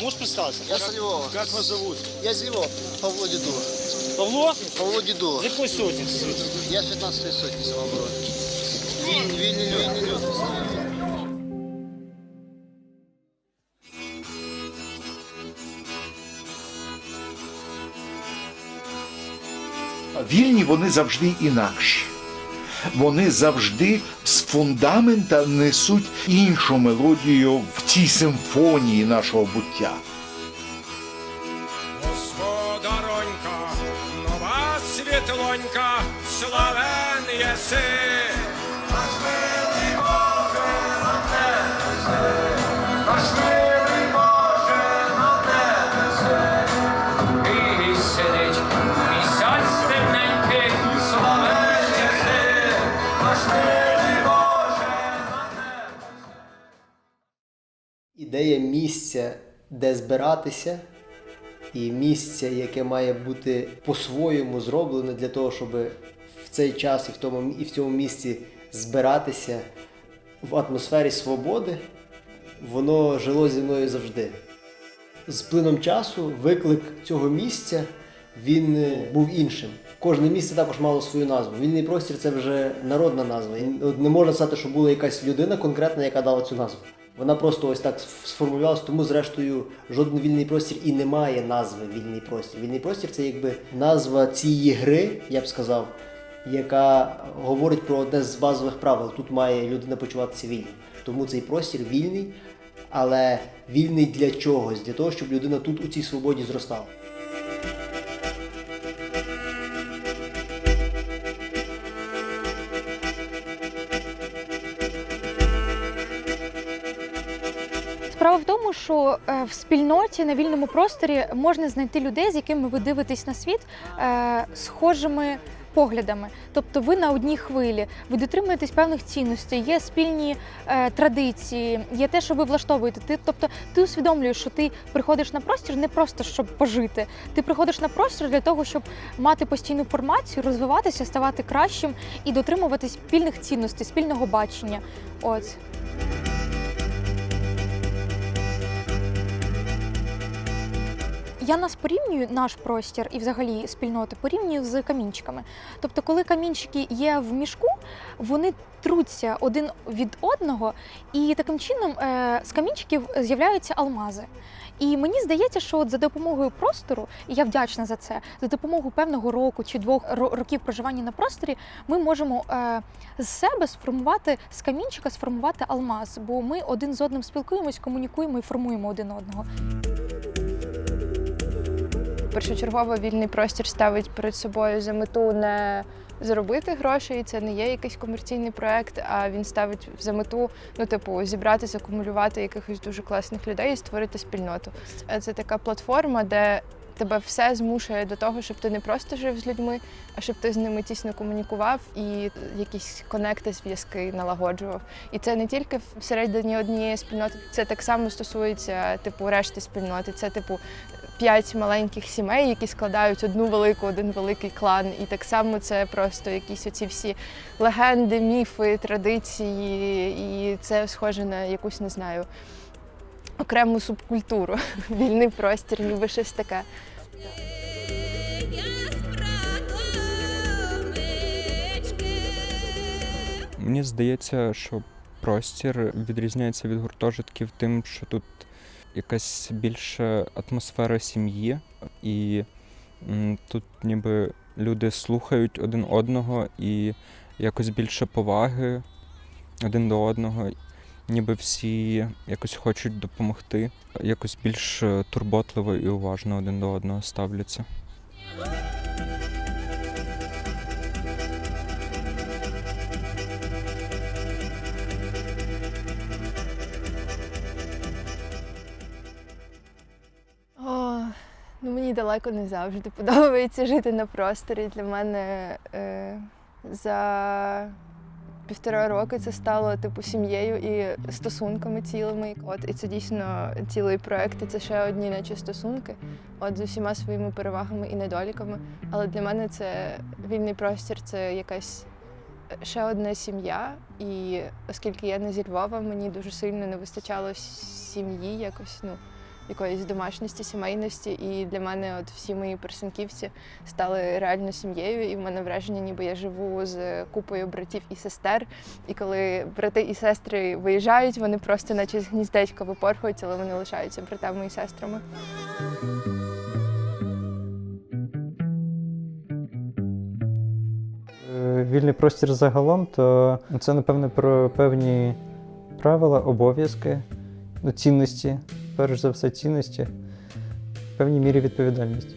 Можешь представиться? Я с Львова. Как вас зовут? Я з Львова. Павло Дідула. Павло? Павло Дідула. З якої сотні? Я з 15-ї сотні самооборони. Вільні, вільні люди. Вільні люди. Вільні вони завжди інакші. Вони завжди з фундамента несуть іншу мелодію в цій симфонії нашого буття. Господаронька, нова світлонька, славен єси. Ідея місця, де збиратися, і місця, яке має бути по-своєму зроблене для того, щоб в цей час і в, тому, і в цьому місці збиратися в атмосфері свободи, воно жило зі мною завжди. З плином часу виклик цього місця він е, був іншим. Кожне місце також мало свою назву. Вільний простір це вже народна назва. Не можна сказати, що була якась людина конкретна, яка дала цю назву. Вона просто ось так сформулювалася, тому зрештою жоден вільний простір і не має назви вільний простір. Вільний простір це якби назва цієї гри, я б сказав, яка говорить про одне з базових правил. Тут має людина почуватися вільно. Тому цей простір вільний, але вільний для чогось, для того, щоб людина тут у цій свободі зростала. Що е, в спільноті на вільному просторі можна знайти людей, з якими ви дивитесь на світ е, схожими поглядами. Тобто ви на одній хвилі, ви дотримуєтесь певних цінностей, є спільні е, традиції, є те, що ви влаштовуєте. Ти, тобто, ти усвідомлюєш, що ти приходиш на простір не просто щоб пожити. Ти приходиш на простір для того, щоб мати постійну формацію, розвиватися, ставати кращим і дотримуватись спільних цінностей, спільного бачення. От. Я нас порівнюю, наш простір і взагалі спільноти порівнюю з камінчиками. Тобто, коли камінчики є в мішку, вони труться один від одного, і таким чином е, з камінчиків з'являються алмази. І мені здається, що от за допомогою простору, і я вдячна за це, за допомогою певного року чи двох років проживання на просторі, ми можемо е, з себе сформувати з камінчика, сформувати алмаз, бо ми один з одним спілкуємось, комунікуємо і формуємо один одного. Першочергово вільний простір ставить перед собою за мету не заробити гроші, і це не є якийсь комерційний проект, а він ставить за мету, ну, типу, зібрати, закумулювати якихось дуже класних людей і створити спільноту. Е, Це така платформа, де тебе все змушує до того, щоб ти не просто жив з людьми, а щоб ти з ними тісно комунікував і якісь конекти, зв'язки налагоджував. І це не тільки всередині однієї спільноти, це так само стосується типу решти спільноти. Це типу п'ять маленьких сімей, які складають одну велику, один великий клан. І так само це просто якісь оці всі легенди, міфи, традиції, і це схоже на якусь, не знаю, окрему субкультуру. Вільний простір, ніби щось таке. Мені здається, що простір відрізняється від гуртожитків тим, що тут якась більше атмосфера сім'ї, і тут ніби люди слухають один одного і якось більше поваги один до одного, ніби всі якось хочуть допомогти, якось більш турботливо і уважно один до одного ставляться. Далеко не завжди подобається жити на просторі. Для мене е, за півтора роки це стало типу сім'єю і стосунками цілими. От і це дійсно цілий проект, і це ще одні, наче стосунки, от з усіма своїми перевагами і недоліками. Але для мене це вільний простір, це якась. Ще одна сім'я, і оскільки я не зі Львова, мені дуже сильно не вистачало сім'ї якось, ну якоїсь домашності, сімейності. І для мене от всі мої персинківці стали реально сім'єю. І в мене враження, ніби я живу з купою братів і сестер. І коли брати і сестри виїжджають, вони просто наче з гніздечка випорхують, але вони лишаються братами і сестрами. Е, Вільний простір загалом, то це, напевне, про певні правила, обов'язки, ну, цінності, перш за все, цінності, в певній мірі відповідальність.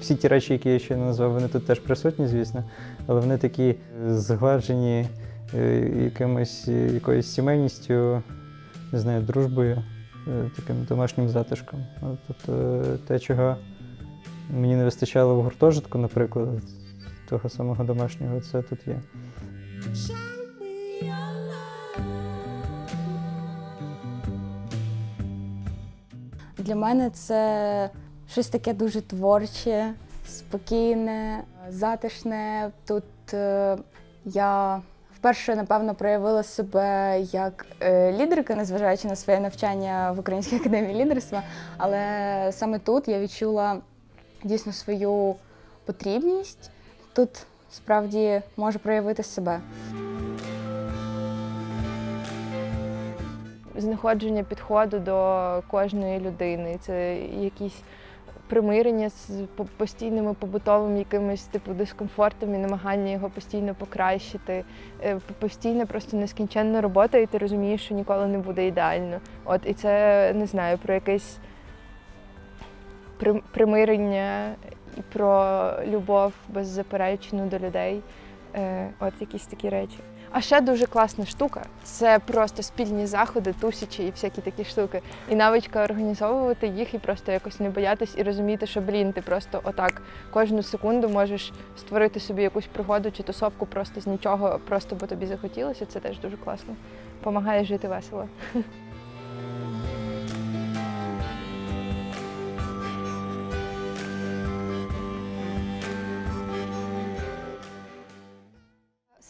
Всі ті речі, які я ще назвав, вони тут теж присутні, звісно, але вони такі згладжені е, якимось, е, якоюсь сімейністю, не знаю, дружбою, е, таким домашнім затишком. Ну, Тобто те, чого мені не вистачало в гуртожитку, наприклад, того самого домашнього, це тут є. Для мене це щось таке дуже творче, спокійне, затишне. Тут е, я вперше, напевно, проявила себе як е, лідерка, незважаючи на своє навчання в Українській академії лідерства. Але саме тут я відчула дійсно свою потрібність. Тут справді можу проявити себе. Знаходження підходу до кожної людини. Це якісь примирення з постійними побутовими якимись типу дискомфортом і намагання його постійно покращити. Е, Постійна просто нескінченна робота, і ти розумієш, що ніколи не буде ідеально. От і це не знаю про якесь примирення і про любов беззаперечну до людей. Е, От якісь такі речі. А ще дуже класна штука це просто спільні заходи, тусячі і всякі такі штуки. І навичка організовувати їх і просто якось не боятись і розуміти, що блін, ти просто отак кожну секунду можеш створити собі якусь пригоду чи тусовку просто з нічого, просто бо тобі захотілося. Це теж дуже класно. Помагає жити весело.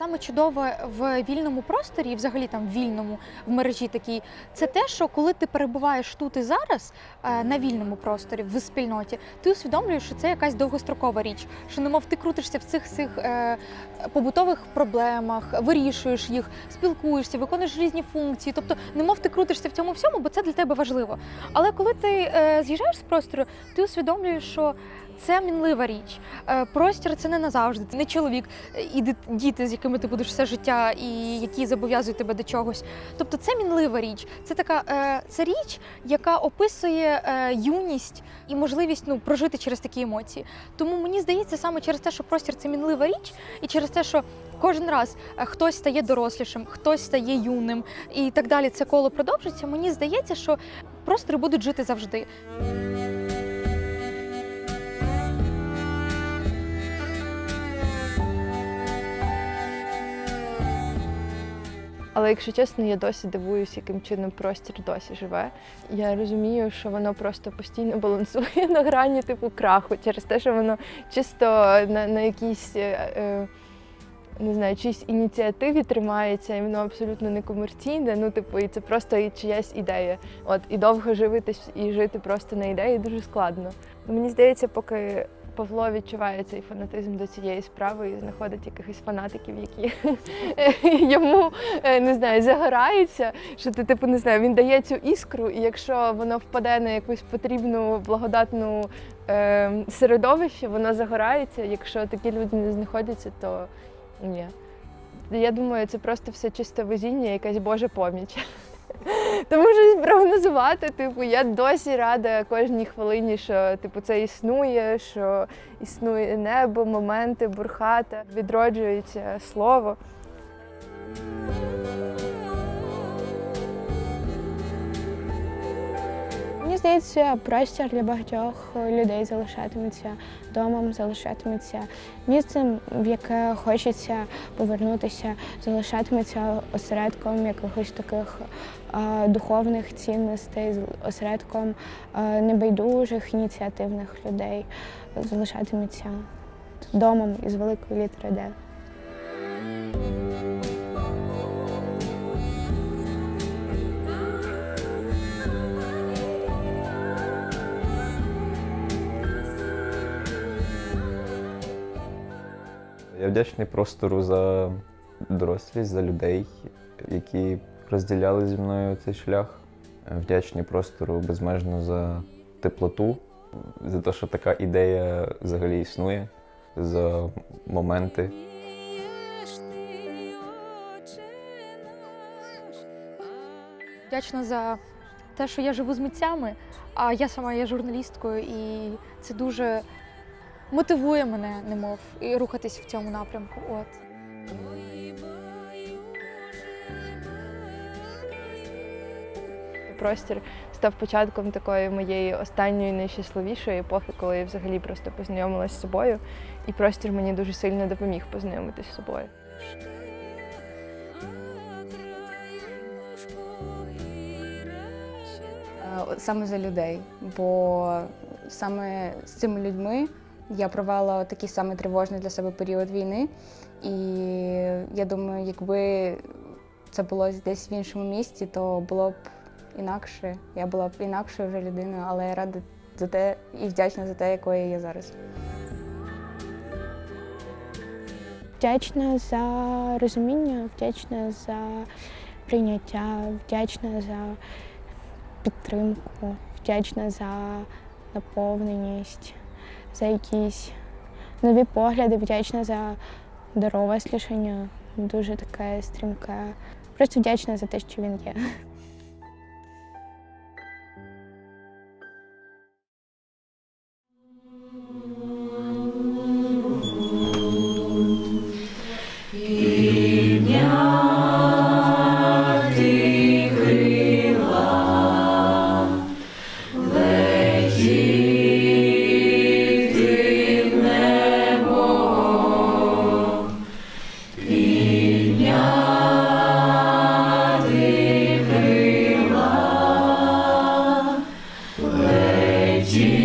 Саме чудове в вільному просторі, і взагалі там в вільному в мережі такій, це те, що коли ти перебуваєш тут і зараз е, на вільному просторі, в спільноті, ти усвідомлюєш, що це якась довгострокова річ, що немов ти крутишся в цих цих е, побутових проблемах, вирішуєш їх, спілкуєшся, виконуєш різні функції. Тобто, немов ти крутишся в цьому всьому, бо це для тебе важливо. Але коли ти е, з'їжджаєш з простору, ти усвідомлюєш, що це мінлива річ. Е, Простір це не назавжди, це не чоловік і діти, з якими ти будеш все життя, і які зобов'язують тебе до чогось. Тобто це мінлива річ. Це така е, це річ, яка описує е, юність і можливість ну, прожити через такі емоції. Тому мені здається, саме через те, що простір це мінлива річ, і через те, що кожен раз хтось стає дорослішим, хтось стає юним і так далі. Це коло продовжується. Мені здається, що простори будуть жити завжди. Але якщо чесно, я досі дивуюсь, яким чином простір досі живе. Я розумію, що воно просто постійно балансує на грані типу краху через те, що воно чисто на, на якійсь. Е, е, не знаю, чиїсь ініціативі тримається, і воно абсолютно не комерційне. Ну, типу, і це просто чиясь ідея. От і довго живитись і жити просто на ідеї дуже складно. Мені здається, поки Павло відчуває цей фанатизм до цієї справи і знаходить якихось фанатиків, які йому е, не знаю, загораються. Що ти, типу, не знаю, він дає цю іскру, і якщо воно впаде на якусь потрібну благодатну е, середовище, воно загорається. Якщо такі люди не знаходяться, то ні. Я думаю, це просто все чисте везіння, якась Божа поміч. Тому щось прогнозувати, типу, я досі рада кожній хвилині, що типу, це існує, що існує небо, моменти, бурхата, відроджується слово. Здається, простір для багатьох людей залишатиметься домом, залишатиметься місцем, в яке хочеться повернутися, залишатиметься осередком якихось таких духовних цінностей, осередком небайдужих ініціативних людей, залишатиметься домом із великої літери. Вдячний простору за дорослість, за людей, які розділяли зі мною цей шлях. Вдячний простору безмежно за теплоту, за те, що така ідея взагалі існує, за моменти. Вдячна за те, що я живу з митцями, а я сама є журналісткою, і це дуже мотивує мене, немов, і рухатись в цьому напрямку. От. Простір став початком такої моєї останньої найщасливішої епохи, коли я взагалі просто познайомилася з собою. І простір мені дуже сильно допоміг познайомитися з собою. Е, Саме за людей, бо саме з цими людьми я провела такий самий тривожний для себе період війни. І я думаю, якби це було десь в іншому місті, то було б інакше. Я була б інакшою вже людиною, але я рада за те і вдячна за те, якою я є зараз. Вдячна за розуміння, вдячна за прийняття, вдячна за підтримку, вдячна за наповненість, за якісь нові погляди, вдячна за дорослішання, дуже таке стрімке. Просто вдячна за те, що він є. Jesus.